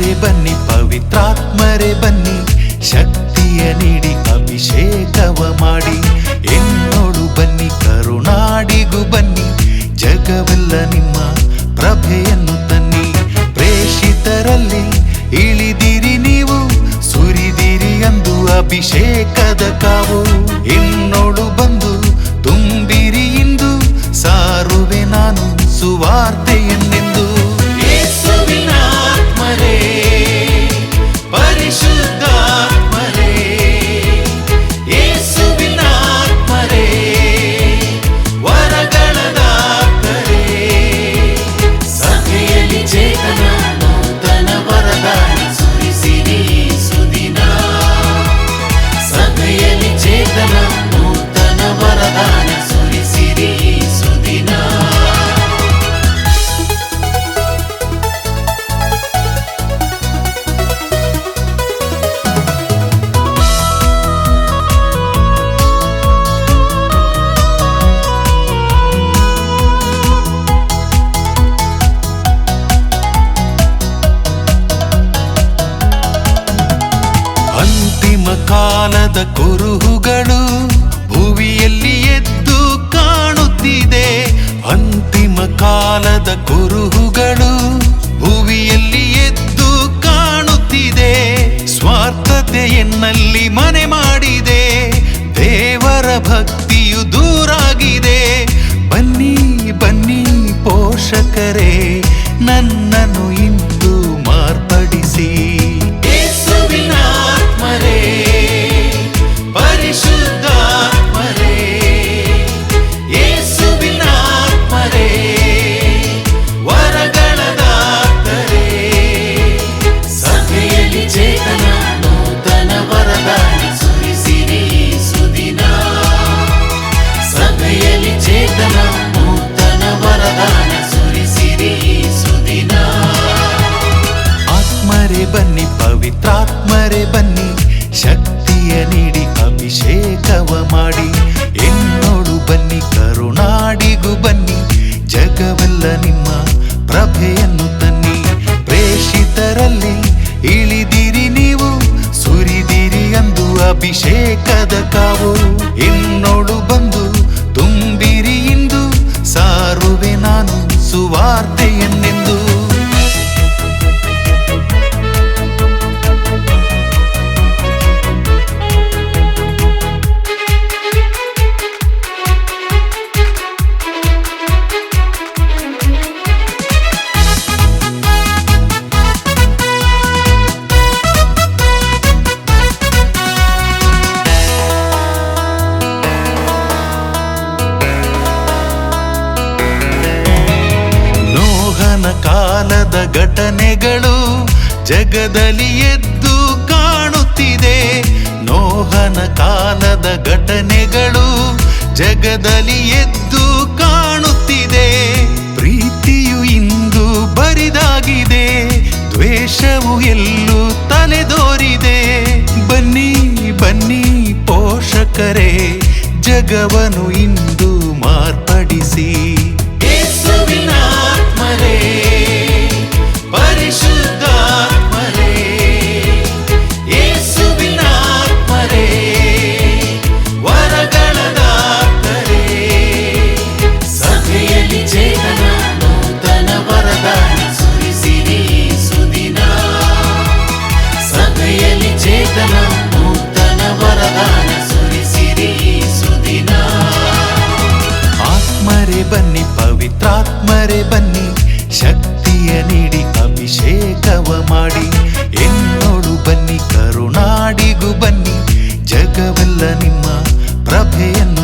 ಆತ್ಮರೇ ಬನ್ನಿ ಪವಿತ್ರಾತ್ಮರೇ ಬನ್ನಿ. ಶಕ್ತಿಯ ನೀಡಿ ಅಭಿಷೇಕವ ಮಾಡಿ. ಎನ್ನೋಡು ಬನ್ನಿ, ಕರುಣಾಡಿಗೂ ಬನ್ನಿ. ಜಗವೆಲ್ಲ ನಿಮ್ಮ ಪ್ರಭೆಯನ್ನು ತನ್ನಿ. ಪ್ರೇಷಿತರಲ್ಲಿ ಇಳಿದಿರಿ ನೀವು, ಸುರಿದಿರಿ ಅಂದು ಅಭಿಷೇಕದ ಕಾವು. ಇನ್ನೋಡು ಅಂತಿಮ ಕಾಲದ ಕುರುಹುಗಳು ಚೇತನ ನೂತನ ವರದಾನ ಸುರಿಸಿರಿ ಸುದಿನ. ಆತ್ಮರೇ ಬನ್ನಿ ಪವಿತ್ರಾತ್ಮರೇ ಬನ್ನಿ ಶಕ್ತಿಯ ನೀಡಿ ಅಭಿಷೇಕವ ಮಾಡಿ. ಜಗದಲ್ಲಿ ಎದ್ದು ಕಾಣುತ್ತಿದೆ ನೋಹನ ಕಾಲದ ಘಟನೆಗಳು ಜಗದಲ್ಲಿ ಎದ್ದು ಕಾಣುತ್ತಿದೆ. ಪ್ರೀತಿಯು ಇಂದು ಬರಿದಾಗಿದೆ, ದ್ವೇಷವು ಎಲ್ಲೂ ತಲೆದೋರಿದೆ. ಬನ್ನಿ ಬನ್ನಿ ಪೋಷಕರೇ ಜಗವನು ಇಂದು ಮಾರ್ಪಡಿಸಿ. ಆತ್ಮರೇ ಬನ್ನಿ ಪವಿತ್ರಾತ್ಮರೇ ಬನ್ನಿ. ಶಕ್ತಿಯ ನೀಡಿ ಅಭಿಷೇಕವ ಮಾಡಿ. ಎನ್ನೋಡು ಬನ್ನಿ, ಕರುಣಾಡಿಗೂ ಬನ್ನಿ. ಜಗವೆಲ್ಲ ನಿಮ್ಮ ಪ್ರಭೆಯನ್ನು